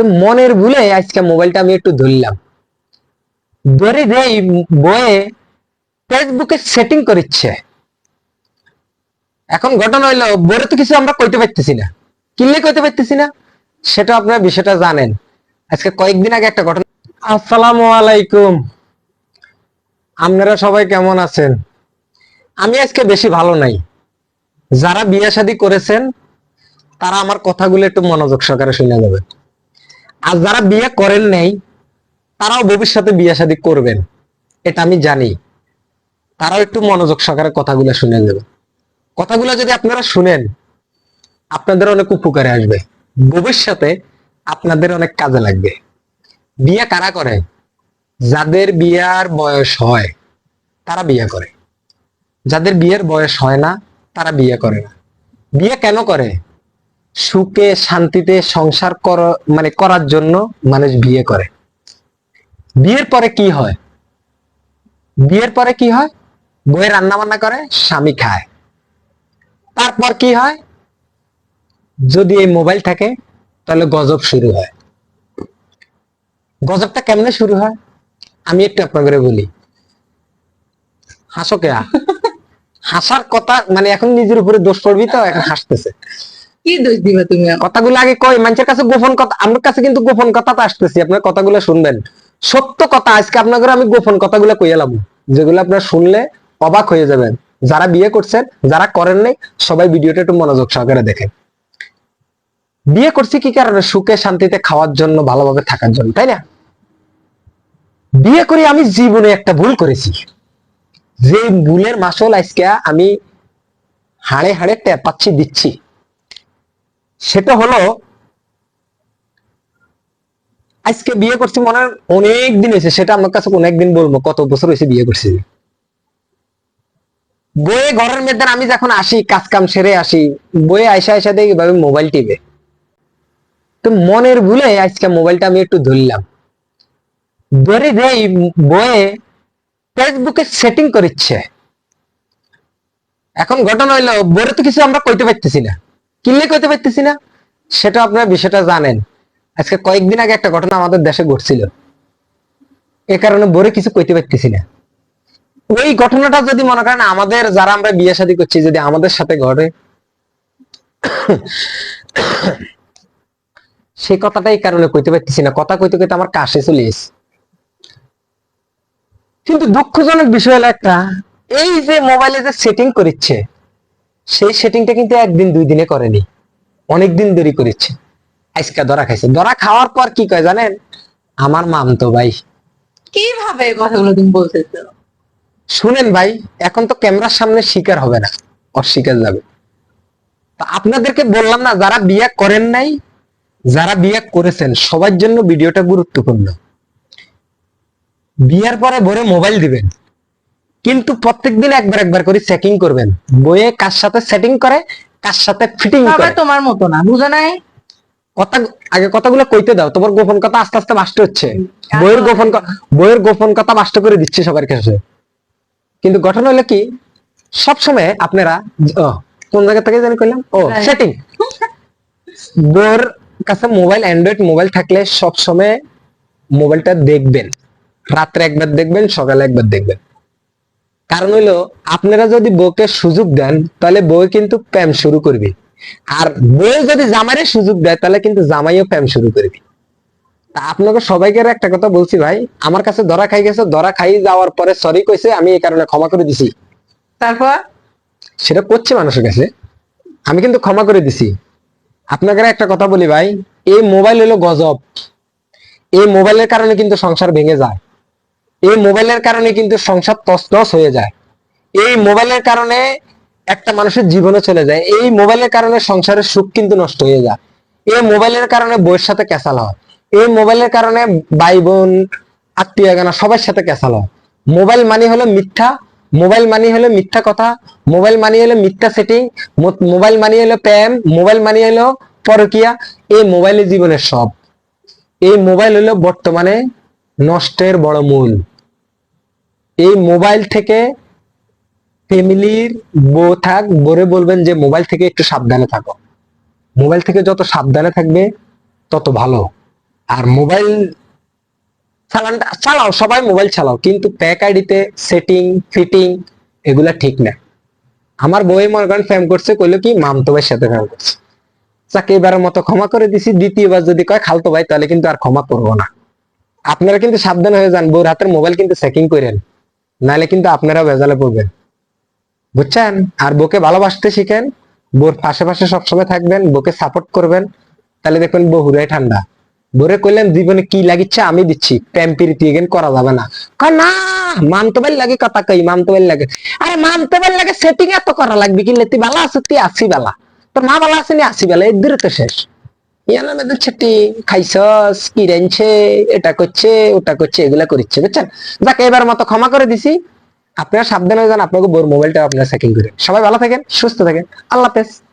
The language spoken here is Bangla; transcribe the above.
তো মনের ভুলে আজকে মোবাইলটা আমি একটু ধরলাম। ধরে দেই বয়ে ফেসবুকে সেটিং করিচ্ছে এখন ঘটনা হইল বরে তো কিছু আমরা কইতে পারতেছি না। কিনলে কইতে পারতেছি না? সেটা আপনারা বিষয়টা জানেন। আজকে কয়েকদিন আগে একটা ঘটনা আসসালামু আলাইকুম। আপনারা সবাই কেমন আছেন? আমি আজকে বেশি ভালো নাই। যারা বিয়ে শাদী করেছেন, তারা আমার কথাগুলো একটু মনোযোগ সহকারে শুনে যাবেন আর যারা বিয়ে করেন নাই, তারাও ভবিষ্যতে বিয়ে শাদী করবেন। এটা আমি জানি। তারাও একটু মনোযোগ সহকারে কথাগুলো শুনে যাবেন কথাগুলো যদি আপনারা শুনেন, আপনাদের অনেক উপকারে আসবে। ভবিষ্যতে আপনাদের অনেক কাজে লাগবে। বিয়ে কারা করে? যাদের বিয়ার বয়স হয়, তারা বিয়ে করে। যাদের বিয়ের বয়স হয় না, তারা বিয়ে করে না। বিয়ে কেন করে? সুখে শান্তিতে সংসার কর মানে করার জন্য মানুষ বিয়ে করে। বিয়ের পরে কি হয়? বিয়ের পরে কি হয়? বই রান্না বান্না করে স্বামী খায়। তারপর কি হয়? যদি এই মোবাইল থাকে তাহলে গজব শুরু হয়। গজবটা কেমনে শুরু হয়? আমি একটু আপনাদের বলি। হাসো কে? হাসার কথা মানে এখন নিজের উপরে দোষ পড়বি তো এখন হাসতেছে। কি দোষ দিবা তুমি কথাগুলো আগে কই, মানুষের কাছে গোপন কথা আমার কাছে কিন্তু গোপন কথাটা আসতেছি, আপনার কথাগুলো শুনবেন। সত্য কথা, আজকে আপনাদের আমি গোপন কথাগুলো কইলাম যেগুলো আপনারা শুনলে অবাক হয়ে যাবেন। যারা বিয়ে করছেন, যারা করেন নাই, সবাই ভিডিওটা একটু মনোযোগ সহকারে দেখেন। বিয়ে করছি কি কারণে? সুখে, শান্তিতে, খাওয়ার জন্য, ভালোভাবে থাকার জন্য, তাই না? বিয়ে করে আমি জীবনে একটা ভুল করেছি। যে ভুলের মাসল আজকে আমি হাড়ে হাড়ে টের পাচ্ছি দিচ্ছি। সেটা হলো, আজকে বিয়ে করছি মনে হয় অনেক দিন হয়েছে, সেটা আমার কাছে কোন একদিন বলব, কত বছর হয়েছে বিয়ে করছি। বইয়ে ঘরের মধ্যে আমি যখন আসি কাজ কাম সেরে আসি, বইয়ে আইসা আইসা দেখি ভাবে মোবাইল টিপে। তো মনের ভুলে আজকে মোবাইলটা আমি একটু ধরলাম। ধরে দেই, বইয়ে ফেসবুকে সেটিং করিচ্ছে। এখন ঘটনা হইল বইরে তো কিছু আমরা কইতে পারতেছি না। কিনলে কইতে পারতেছি না? সেটা আপনারা বিষয়টা জানেন। আজকে কয়েকদিন আগে একটা ঘটনা আমাদের দেশে ঘটছিল। এ কারণে বরে কিছু কইতে পারতেছি না। ওই ঘটনাটা যদি মনে করেন আমাদের, যারা আমরা বিয়ে শাদী করছি, যদি আমাদের সাথে ঘটে সেই কথাটা এই কারণে কইতে পারতেছি না। কথা কইতে কইতে আমার কাশে চলে এসে কিন্তু দুঃখজনক বিষয় হলো একটা, এই যে মোবাইলে যে সেটিং করিচ্ছে সেই সেটিংটা কিন্তু একদিন দুই দিনে করেনি। অনেক দিন দেরি করেছে। আজকে ধরা খাইছে। ধরা খাওয়ার পর কি কয় জানেন? আমার মাম তো ভাই। কীভাবে এই কথাগুলো তুমি বলতেছো? শুনেন ভাই এখন তো ক্যামেরার সামনে শিকার হবে না। অস্বীকার যাবে। তো আপনাদেরকে বললাম না যারা বিয়ে করেন নাই যারা বিয়ে করেছেন সবার জন্য ভিডিওটা গুরুত্বপূর্ণ। বিয়ের পরে ভরে মোবাইল দিবেন। কিন্তু প্রত্যেকদিন একবার একবার করে চেকিং করবেন। বইয়ে কার সাথে সেটিং করে কার সাথে ফিটিং করে। তোমার মতো না বুঝো নাই? কথা আগে কথাগুলো কইতে দাও তোমার গোপন কথা আস্তে আস্তে বাস্ট হচ্ছে। বইয়ের গোপন বইয়ের গোপন কথা বাস্ট করে দিচ্ছে সবার কাছে। কিন্তু গঠন হলো কি সবসময় আপনারা কোন জায়গা থেকে জানি কইলাম? ও হ্যাঁ। সেটিং বইয়ের কাছে মোবাইল অ্যান্ড্রয়েড মোবাইল থাকলে সবসময় মোবাইলটা দেখবেন। রাত্রে একবার দেখবেন সকালে একবার দেখবেন। কারণ হইল আপনারা যদি বউকে সুযোগ দেন তাহলে বউ কিন্তু প্রেম শুরু করবে। আর বউ যদি জামাইরে সুযোগ দেয় তাহলে কিন্তু জামাইও প্রেম শুরু করবে। তা আপনাকে সবাইকে একটা কথা বলছি ভাই আমার কাছে ধরা খাই গেছে ধরা খাই যাওয়ার পরে সরি কইছে আমি এই কারণে ক্ষমা করে দিছি। তারপর? সেটা করছে মানুষের কাছে আমি কিন্তু ক্ষমা করে দিছি। আপনাকে একটা কথা বলি ভাই এই মোবাইল হলো গজব। এই মোবাইলের কারণে কিন্তু সংসার ভেঙে যায়। এই মোবাইলের কারণে কিন্তু সংসার তছনছ হয়ে যায়। এই মোবাইলের কারণে একটা মানুষের জীবনে চলে যায়। এই মোবাইলের কারণে সংসারের সুখ কিন্তু নষ্ট হয়ে যায়। এই মোবাইলের কারণে বইয়ের সাথে ক্যাসাল হয়। এই মোবাইলের কারণে ভাই বোন আত্মীয় গানা সবার সাথে ক্যাসাল হয়। মোবাইল মানি হলো মিথ্যা, মোবাইল মানি হলো মিথ্যা কথা, মোবাইল মানি হলো মিথ্যা সেটিং মোবাইল মানি হলো প্রেম, মোবাইল মানি হলো পরকিয়া, এই মোবাইলের জীবনের সব। এই মোবাইল হলো বর্তমানে নষ্টের বড় মূল। এই মোবাইল থেকে ফ্যামিলির বউ থাক বরে বলবেন যে মোবাইল থেকে একটু সাবধানে থাকো। মোবাইল থেকে যত সাবধানে থাকবে, তত ভালো। আর মোবাইল চালাও, সবাই মোবাইল চালাও, কিন্তু প্যাক আইডিতে সেটিং ফিটিং এগুলা ঠিক না। আমার বই মনে করেন ফ্যাম করছে, কইলো কি মামতো ভাইয়ের সাথে ফ্যাম করছে। যাকে এবারের মতো ক্ষমা করে দিছি, দ্বিতীয়বার যদি কয়, খালতো ভাই, তাহলে কিন্তু আর ক্ষমা করব না। আপনারা কিন্তু সাবধান হয়ে যান, বউর হাতের মোবাইল কিন্তু চেকিং করেন নাহলে কিন্তু আপনারা ভেজালে পড়বেন। বুঝছেন? আর বউকে ভালোবাসতে শিখেন, বউর পাশে পাশে সবসময় থাকবেন, বউকে সাপোর্ট করবেন। তাহলে দেখবেন বউ হুরাই ঠান্ডা। বরে কইলেন, জীবনে কি লাগিচ্ছে আমি দিচ্ছি, প্রেম প্রীতি করা যাবে না। না মানতে পারি লাগে কথা কই মানতে পারি লাগে। আরে মানতে পারি লাগে সেটিং এত করা লাগবে কি, লেতি বালা আছে তুই আসি বালা। তোর মা বালা আছে নি আসি বালা, এর দূরে তো শেষ। ইয়ানা মেয়েদের ছেটি, খাইছস, কি রেঞ্ছে এটা করছে, ওটা করছে, এগুলা করছে বুঝছেন? যাকে, এবার মতো ক্ষমা করে দিছি। আপনারা সাবধানে যান, আপনাকে বোর মোবাইলটা আপনারা সাইকেল করে। সবাই ভালো থাকেন, সুস্থ থাকেন। আল্লাহ হাফেজ।